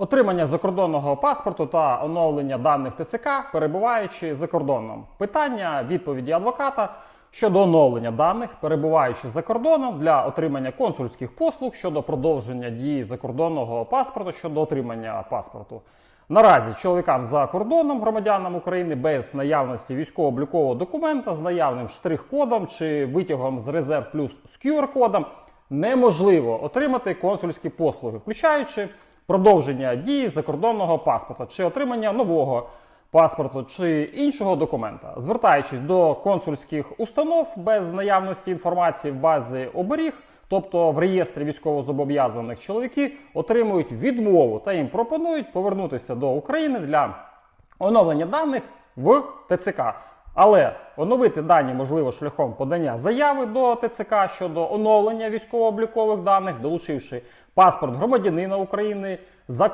Отримання закордонного паспорту та оновлення даних ТЦК, перебуваючи за кордоном. Питання відповіді адвоката щодо оновлення даних, перебуваючи за кордоном для отримання консульських послуг щодо продовження дії закордонного паспорту щодо отримання паспорту. Наразі чоловікам за кордоном, громадянам України без наявності військово-облікового документа з наявним штрих-кодом чи витягом з резерв плюс з QR-кодом неможливо отримати консульські послуги, включаючи продовження дії закордонного паспорта чи отримання нового паспорту чи іншого документа. Звертаючись до консульських установ без наявності інформації в базі оберіг, тобто в реєстрі військовозобов'язаних чоловіки отримують відмову та їм пропонують повернутися до України для оновлення даних в ТЦК. Але оновити дані можливо шляхом подання заяви до ТЦК щодо оновлення військово-облікових даних, долучивши паспорт громадянина України за